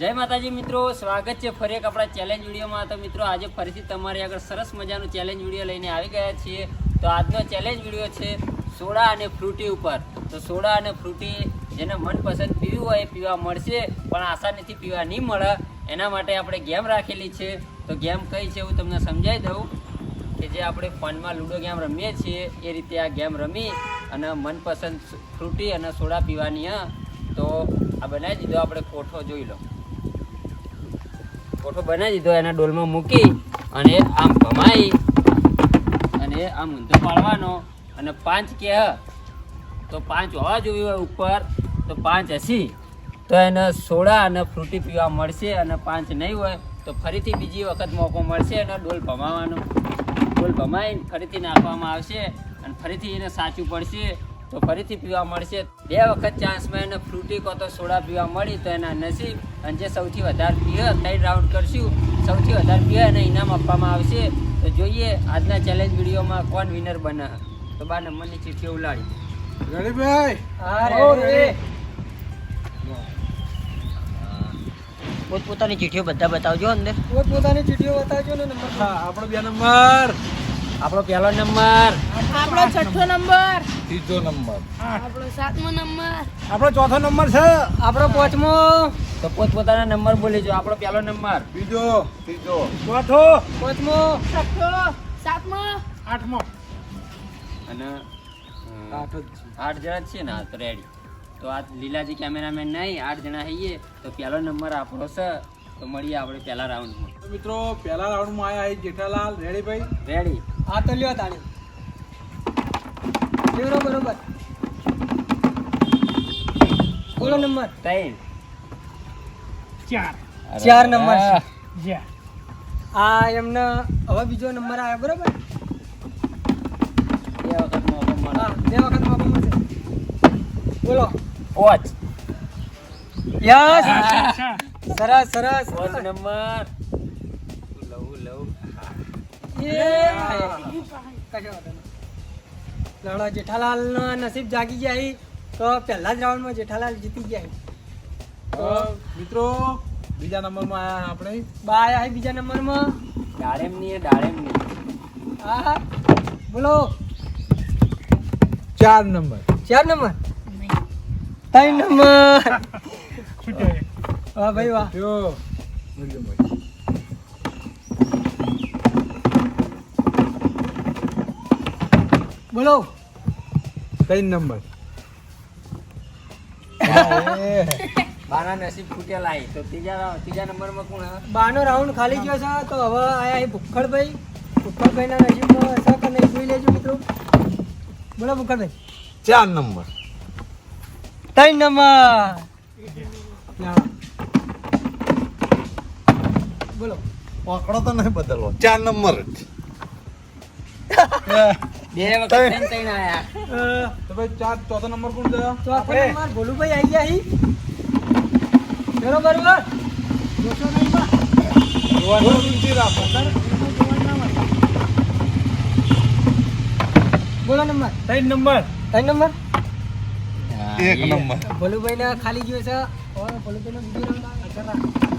જય માતાજી મિત્રો, સ્વાગત છે ફરી એક આપણા ચેલેન્જ વિડીયોમાં. તો મિત્રો, આજે ફરીથી તમારી આગળ સરસ મજાનું ચેલેન્જ વીડિયો લઈને આવી ગયા છીએ. તો આજનો ચેલેન્જ વીડિયો છે સોડા અને ફ્રૂટી ઉપર. તો સોડા અને ફ્રૂટી જેને મનપસંદ પીવું હોય એ પીવા મળશે, પણ આસાનીથી પીવા નહીં મળે. એના માટે આપણે ગેમ રાખેલી છે. તો ગેમ કઈ છે હું તમને સમજાવી દઉં કે જે આપણે ફોનમાં લૂડો ગેમ રમીએ છીએ, એ રીતે આ ગેમ રમી અને મનપસંદ ફ્રૂટી અને સોડા પીવાની, હા. તો આ બનાવી દીધો, આપણે કોઠો જોઈ લો. કોઠો બનાવી દીધો, એના ડોલમાં મૂકી અને આમ ભમાઈ અને આમ ઊંધો પાડવાનો. અને પાંચ કે તો પાંચ હોવા જોવી હોય ઉપર, તો પાંચ હસી. તો એને સોડા અને ફ્રૂટી પીવા મળશે અને પાંચ નહીં હોય, તો ફરીથી બીજી વખત મોકો મળશે અને ડોલ ભમાવાનો. ડોલ ભમાઈને ફરીથી નાખવામાં આવશે અને ફરીથી એને સાચું પડશે. તો ફરીથી પીવા મળશે. બે વખત ચાન્સમાં એને ફ્રૂટી કો તો સોડા પીવા મળી તો એના નસીબ. અને જે સૌથી વધારે પીવે ત્રણ રાઉન્ડ કરશું. સૌથી વધારે પીવે એને ઇનામ આપવામાં આવશે. તો જોઈએ આજના ચેલેન્જ વિડીયોમાં કોણ વિનર બને. તો બા નંબરની ચીઠી ઉલાડી ગણેશભાઈ પોતપોતાની ચીઠીઓ બધા બતાવજો અંદર. પોતપોતાની ચીઠીઓ બતાવજો ને નંબર. આપણો બે નંબર. આપણો પહેલો નંબર. આપણો છઠ્ઠો નંબર. ત્રીજો નંબર. આપણો સાતમો નંબર. આપણો ચોથો નંબર છે. આપણો પાંચમો. તો પોતપોતાના નંબર બોલી જો. આપણો પહેલો નંબર. બીજો ત્રીજો. ચોથો. પાંચમો. છઠ્ઠો. સાતમો. આઠમો. અને આઠ આઠ જણા છે ને? તો રેડી તો આ લીલાજી કેમેરામેન નહીં આઠ જણા હઈએ. તો પહેલો નંબર આપણો છે. તો મળીએ આપણે પહેલા રાઉન્ડમાં મિત્રો પહેલા રાઉન્ડમાં આવ્યા અહીં જેઠાલાલ રેડીભાઈ? રેડી હા તો લ્યો તાણી લેવરો બરોબર. બોલો નંબર. ત્રણ. ચાર. નંબર આ એમને હવે બીજો નંબર આવ્યો બરોબર? બે વખત મોકો મળે બે વખત મોકો મળશે બોલો. પાંચ યસ. સરસ સરસ. પાંચ નંબર લવ લવ. લડો જેઠાલાલ નો નસીબ જાગી ગયા તો પહેલા જ રાઉન્ડમાં જેઠાલાલ જીતી ગયા તો મિત્રો બીજા નંબરમાં આયા આપણે. બા આયા બીજા નંબરમાં. ડાળેમની એ ડાળેમની. હા બોલો. ચાર નંબર. ચાર નંબર? ત્રણ નંબર. વાહ ભાઈ વાહ. જો. ભાઈ બોલો. ત્રણ નંબર? બાના નસીબ ફૂટેલા તો ત્રીજા ત્રીજા નંબરમાં કોણ? બાનો રાઉન્ડ ખાલી ગયો છે. તો હવે આયા અહીં ભુક્ખડભાઈ ભુક્ખડભાઈના નસીબમાં હશે કે નહીં જોઈ લેજો મિત્રો. બોલો ભુક્ખડભાઈ ચાર નંબર. ત્રણ નંબર. બોલો. તો નહીં બદલવો. ચાર નંબર જ. બે વખત ત્રણ ત્રણ આયા. તો ભાઈ ચાર ચોથો નંબર કોણ છે ચોથો નંબર ભોલુભાઈ આવી ગયા અહીં બરોબર બરોબર જોશો નહીં બા. જોવાનું ઊંચી રાખો બોલો નંબર. ત્રણ નંબર. ત્રણ નંબર? એક નંબર. ખાલી ગયો છે. હવે ભોલુભાઈનો બીજો.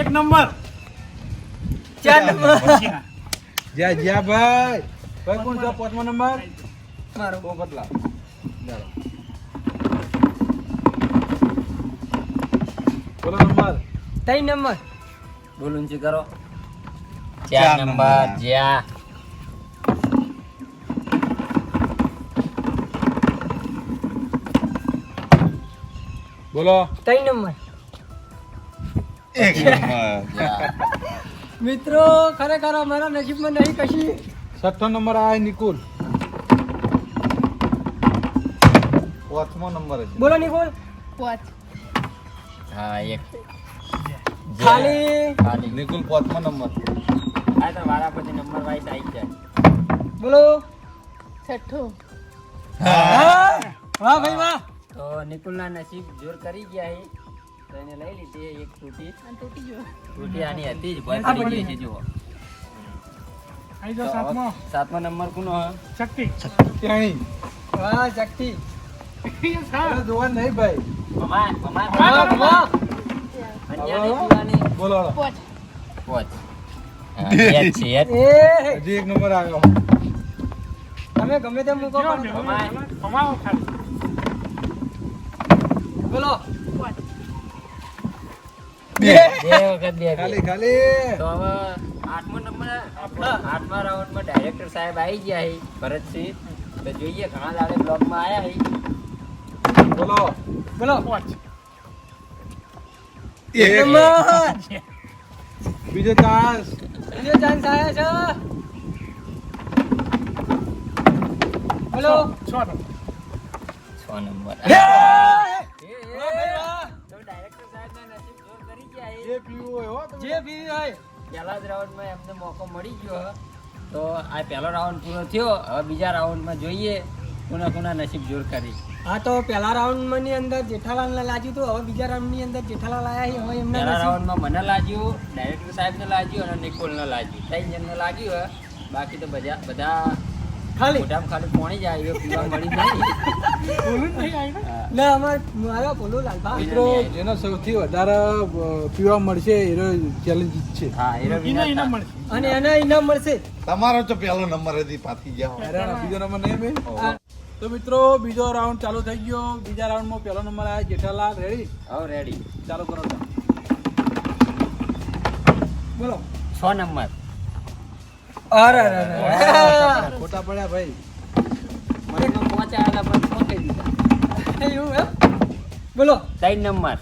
એક નંબર. ચાર નંબર. જ્યાં જ્યાં ભાઈ ભાઈ કોણ છો? પાંચમો નંબર? મારો. બહુ બદલા બોલો નંબર. ત્રણ નંબર. બોલું છે કરો. ચાર નંબર. જ્યાં. બોલો. ત્રણ નંબર. એક મિત્રો ખરેખર અમારા નસીબમાં નહીં કશી. છઠ્ઠો નંબર આ નિકુલ. પાંચમો નંબર બોલો નિકોલ. પાંચ. હા એક. ખાલી. ખાલી. નિકુલ પાંચમો નંબર. આ તો મારા પછી નંબર વાઇઝ આવી જાય બોલો. છઠ્ઠો. હા? વાહ ભાઈ વાહ. તો નિકુલના નસીબ જોર કરી ગયા છે તો એને લઈ લીધી એક તૂટી. તૂટી ગયો. તૂટી આની હતી જ ભર પડી પડી ગઈ છે જુઓ. અહીં તો હવે સાતમો નંબર કોનો વાહ શક્તિ. જોવા નહીં ભાઈ. બોલો. પોચ. પોચ. હજી એક આવ્યો. તમે ગમે તેમ મૂકો. બોલો. બે. વખત બે ખાલી ખાલી. તો હવે આઠમો નંબર આઠમા રાઉન્ડમાં ડાયરેક્ટર સાહેબ આવી ગયા છે ભરતસિંહ. તો જોઈએ ઘણા દાડે બ્લોગમાં આવ્યા છે. બોલો. બોલો. પાંચ. નંબર. બીજો ચાન્સ બીજો ચાન્સ આવ્યા છે. હેલો છ નંબર. છ એ. જે પીવું હોય હો જે પીવી હોય. પહેલા જ રાઉન્ડમાં એમને મોકો મળી ગયો તો આ પહેલો રાઉન્ડ પૂરો થયો હવે બીજા રાઉન્ડમાં જોઈએ કોના કોના નસીબ જોર કરી. હા તો પહેલા રાઉન્ડની અંદર જેઠાલાલ ને લાગ્યું હતું હવે બીજા રાઉન્ડની અંદર જેઠાલાલ છે હવે એમને પહેલા રાઉન્ડમાં મને લાગ્યું ડાયરેક્ટર સાહેબને લાગ્યું અને નિકોલને લાગ્યું. ત્રણ જણને લાગ્યું. બાકી તો બધા બધા ખાલી? મોઢામાં ખાલી પોણી જ આવ્યો પીવા મળી નહીં હા. ના અમાર મારો બોલું લાલભા મિત્રો જેનો સૌથી વધારે પીવા મળશે એનો ચેલેન્જ છે. હા એનો ઇનામ મળશે. અને એને ઇનામ મળશે. તમારો તો પહેલો નંબર હતી પાછી જાઓ. બીજો નંબર નહીં મેં તો મિત્રો બીજો રાઉન્ડ ચાલુ થઈ ગયો. બીજા રાઉન્ડમાં પહેલો નંબર આવ્યો જેઠાલાલ. રેડી હવે રેડી ચાલુ કરો બોલો છ નંબર. અરે અરે ખોટા પડ્યા ભાઈ. મને આવેલા પણ કહી દીધા. એવું એમ? બોલો. ત્રણ નંબર.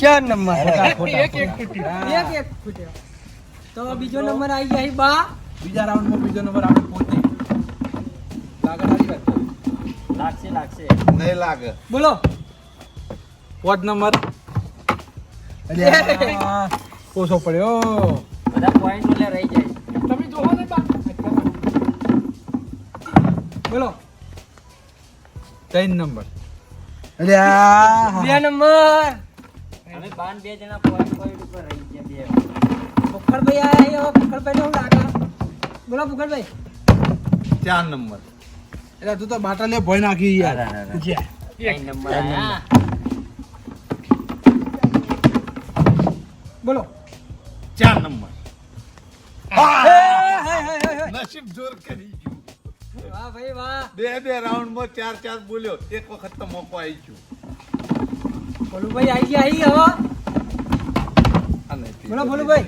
ચાર નંબર. ખોટા, ખોટા, એક એક ખૂટ્યો એક એક ખૂટ્યો તો બીજો નંબર આવી જાય બા. બીજા રાઉન્ડમાં બીજો નંબર આપણે પોતે લાગે લાગશે લાગશે. નહીં લાગે. બોલો. What number. અલ્યા, ઓછો પડ્યો. બધા પોઈન્ટ રહી જાય. બોલો. ત્રણ નંબર. અલ્યા. બે નંબર. અમે બાન બે જણા પોઈન્ટ પોઈન્ટ ઉપર રહી ગયા બે. ભૂખડભાઈ આયા છે, હવે લાગે? બોલો ચાર નંબર. એટલે તું તો બાટાલે ભોય નાખી યાર. નંબર બોલો. ચાર નંબર. હે, હે, હે, હે, હે. નસીબ જોર કરી. વાહ ભાઈ વાહ. બે બે રાઉન્ડમાં ચાર ચાર બોલ્યો. એક વખત તો મોકો આવી ગયો. ભોલુભાઈ આવી ગયા અહીં હવે અને બોલો ભોલુભાઈ.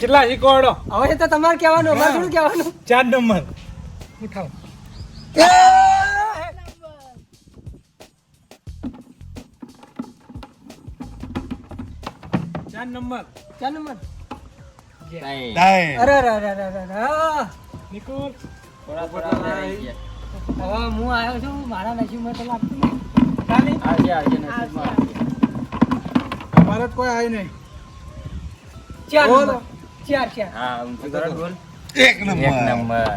કેટલા શીખવાડો હવે તો તમારે કહેવાનું અમારે થોડું કહેવાનું. ચાર નંબર. ચાર નંબર. ચાર નંબર. અરે અરે અરે અરે અરે અરે. થોડા થોડા રહી ગયા. હવે હું આવ્યો છું મારા નસીબમાં તો લાગતું નહીં. ખાલી? આવજે આવજે નસીબમાં આવજે. કોઈ આવી નહીં. ચાર બોલો. ચાર ચાર. હા ઊંચું કરો બોલ. એક નંબર. એક નંબર.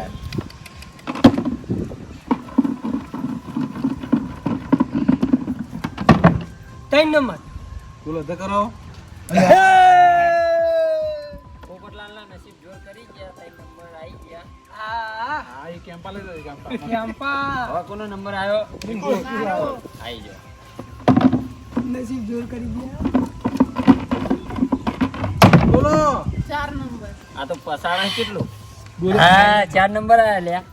ત્રણ નંબર. બોલો તો કરો એ કેમ્પા લઈ લો કેમ્પા. કેમ્પા. હવે કોનો નંબર આવ્યો આવી ગયો. નસીબ જોર કરી ગયા બોલો. ચાર નંબર. આ તો પસાડા કેટલું? હા ચાર નંબર આવ્યા લ્યા.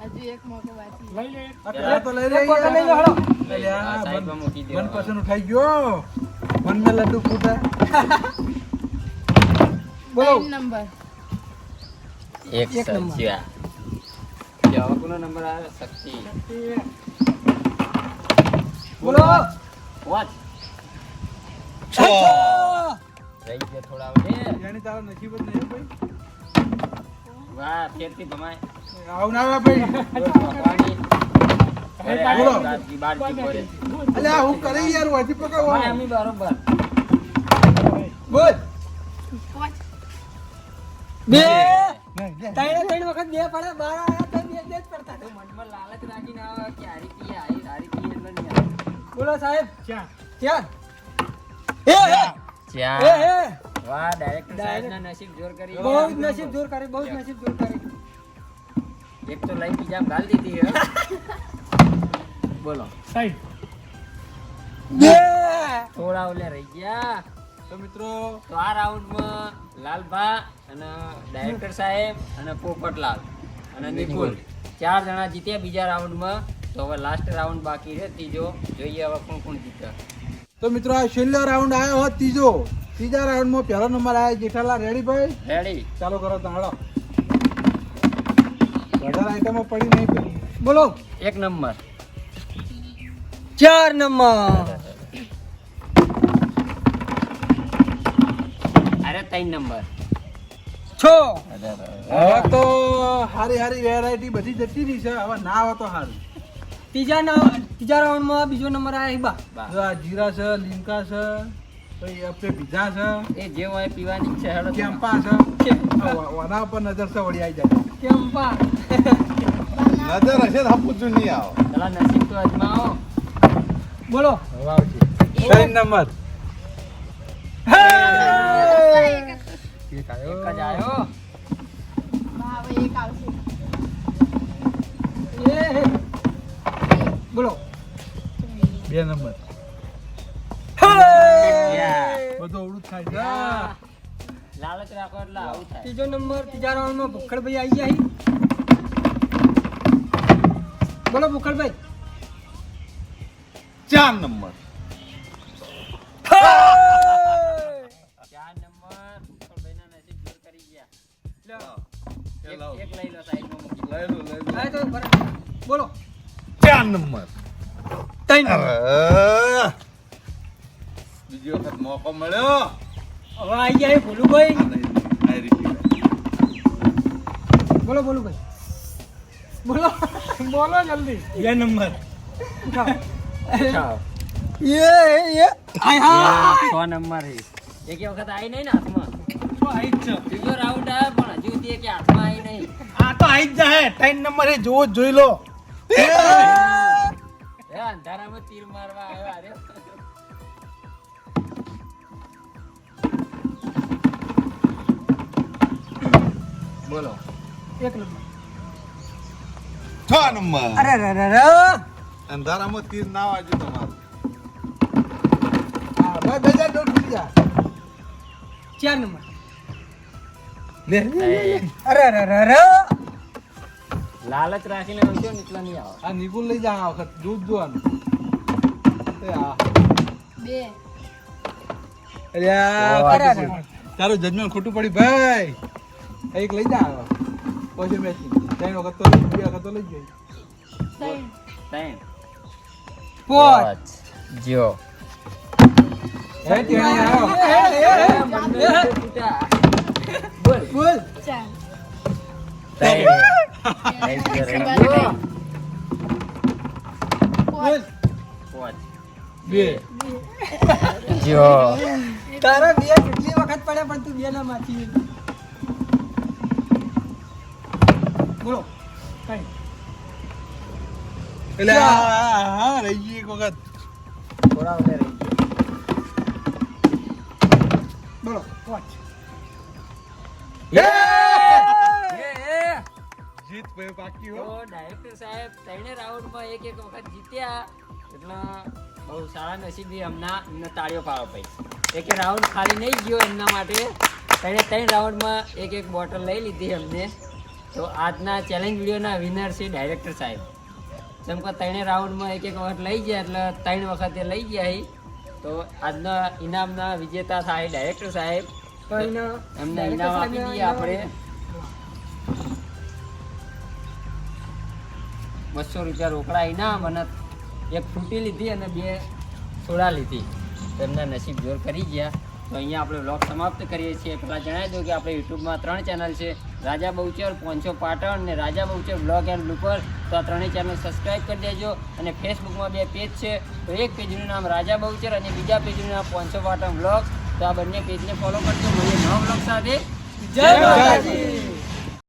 હજુ એક મોકો બાકી આ પેલા તો લઈ એક લઈ લો સાઈડમાં મૂકી વન દેવાનો. પર્સન્ટ ઉઠાઈ ગયો. મન મેં લડ્ડુ ફૂટા. બોલો. નંબર. એક એક નંબર. સચ્યા હવે કોનો નંબર આવ્યો શક્તિ. બોલો. પાંચ છ રહી ગયા થોડા હવે એની તારા નસીબ જ નહીં ભાઈ. વાહ ફેરથી ભમાય. આવું ભાઈ. ભગવાનની. અરે આ બોલો. રાતની બારથી ભરે. અલ્યા હું કરી યાર વાથી પકડવા. અમી બરોબર. બોલ. બે. ત્રણ વખત બે પડે બાર બે જ પડતા તો મનમાં લાલચ રાખીને આવે કે હારી પીએ હારી હારી પીએ એટલે નહીં આવે. બોલો સાહેબ ચાર ચાર એ એ ચાર. એ એ વાહ ડાયરેક્ટર સાહેબના નસીબ જોર કરી બહુ જ નસીબ જોર કરે બહુ જ નસીબ જોર કરે એક તો લઈ બીજા ગાલ દીધી હે બોલો બે થોડા ઓલે રહી ગયા તો મિત્રો તો આ રાઉન્ડમાં લાલભા અને ડાયરેક્ટર સાહેબ અને પોપટલાલ અને નિકુલ ચાર જણા જીત્યા બીજા રાઉન્ડમાં. તો હવે લાસ્ટ રાઉન્ડ બાકી છે. ત્રીજો જોઈએ હવે કોણ કોણ જીતે. તો મિત્રો આ છેલ્લો રાઉન્ડ આવ્યો હોત ત્રીજો. ત્રીજા રાઉન્ડમાં પહેલો નંબર આવ્યો જેઠાલાલ રેડી ભાઈ રેડી ચાલો કરો તાળો ગઢર આઈટમો પડી નહીં બોલો. એક નંબર. ચાર નંબર. અરે ત્રણ નંબર. છ? હવે તો હારી હારી વેરાયટી બધી જતી રહી છે. હવે ના આવે તો સારું ત્રીજા ના- ત્રીજા રાઉન્ડમાં બીજો નંબર હિબા બા. આ જીરા છે લીમકા છે પછી આપણે પીઝા છે. એ જે હોય પીવાની છે હેડો. કેમ્પા છે. આ વ- પર નજર છે વળી આવી જાય. કેમ્પા. નજર હશે તો પૂછું નહીં આવો. પેલા નસીબ તો અજમાવો. બોલો. હવે આવશે નંબર. એક આવ્યો. એક જ આવ્યો બા, હવે એક આવશે એ બોલો. બે નંબર. બધું અવળું થાય છે. લાલચ રાખો એટલે આવું થાય. ત્રીજો નંબર ત્રીજા રાઉન્ડમાં ભૂખડભાઈ આવી ગયા અહીં. બોલો ભુખડભાઈ. ચાર નંબર. એક લઈ લો સાઈડમાં લઈ લો લઈ લો. આ તો બોલો. ચાર નંબર. ત્રણ અરે. બીજી વખત મોકો મળ્યો. હવે આવી ગયા ભોલુભાઈ. આ નહીં, આ રીતિ. બોલો બોલો ભાઈ બોલો. બોલો જલ્દી. બે નંબર. આય હા. નંબર છે. એકે વખત આવી નહીં ને હાથમાં. હજુ સુધી એકે હાથમાં આવી નહીં. આ તો આવી જ જાય ત્રણ નંબર જોવો જોઈ લો. અંધારામાં તીર મારવા આવ્યો અરે બોલો. એક નંબર. છ નંબર. અરે રે રે રે અંધારામાં તીર ના વાગ્યું તમારું. હા ભાઈ બે હજાર દોઢ જા ચાર નંબર. લે અરે અરે અરે લાલચ રાખીને આવજો ને એટલા નહીં આવો આ નિકુલ લઈ જા આ વખત દૂધ જોવાનું તે આ બે અરે તારું જજમેન્ટ ખોટું પડ્યું ભાઈ એક લઈ જા આવો પછી મેચ ત્રણ વખત તો બે વખત તો લઈ જઈ ત્રણ પોચ જો હે ત્યાં આવ્યો બે. જો. તારા બે કેટલી વખત પડે પણ તું બે ના માથી બોલો. એટલે હા રહી ગઈ એક વખત. થોડા ઓલે રહી બોલો. પોચ જીત ભાઈ બાકી તો ડાયરેક્ટર સાહેબ ત્રણે રાઉન્ડમાં એક એક વખત જીત્યા. એટલે બહુ સારા નસીબી હમણાં એમને તાળીઓ પાડો. ભાઈ એક રાઉન્ડ ખાલી નહીં ગયો એમના માટે. ત્રણે ત્રણ રાઉન્ડમાં એક એક બોટલ લઈ લીધી અમને તો આજના ચેલેન્જ વિડીયોના વિનર છે ડાયરેક્ટર સાહેબ. જેમ કે ત્રણે રાઉન્ડમાં એક એક વખત લઈ ગયા એટલે ત્રણ વખતે લઈ ગયા. તો આજના ઇનામના વિજેતા થાય ડાયરેક્ટર સાહેબ. તો એમને ઇનામ આપી દઈએ આપણે. બસો રૂપિયા રોકડા ઇનામ અને એક ફ્રૂટી લીધી અને બે સોડા લીધી. તો એમના નસીબ જોર કરી ગયા. તો અહીંયા આપણે વ્લોગ સમાપ્ત કરીએ છીએ. પહેલાં જણાવી દઉં કે આપણે યુટ્યુબમાં ત્રણ ચેનલ છે. રાજા બહુચર પોંચો પાટણ અને Raja Bahuchar blog and blooper તો આ ત્રણેય ચેનલ સબસ્ક્રાઈબ કરી દેજો અને ફેસબુકમાં બે પેજ છે. તો એક પેજનું નામ રાજા બહુચર અને બીજા પેજનું નામ પોંચો પાટણ બ્લોગ તો આ બંને પેજને ફોલો કરજો મળીએ નવા બ્લોગ સાથે. જય માતાજી!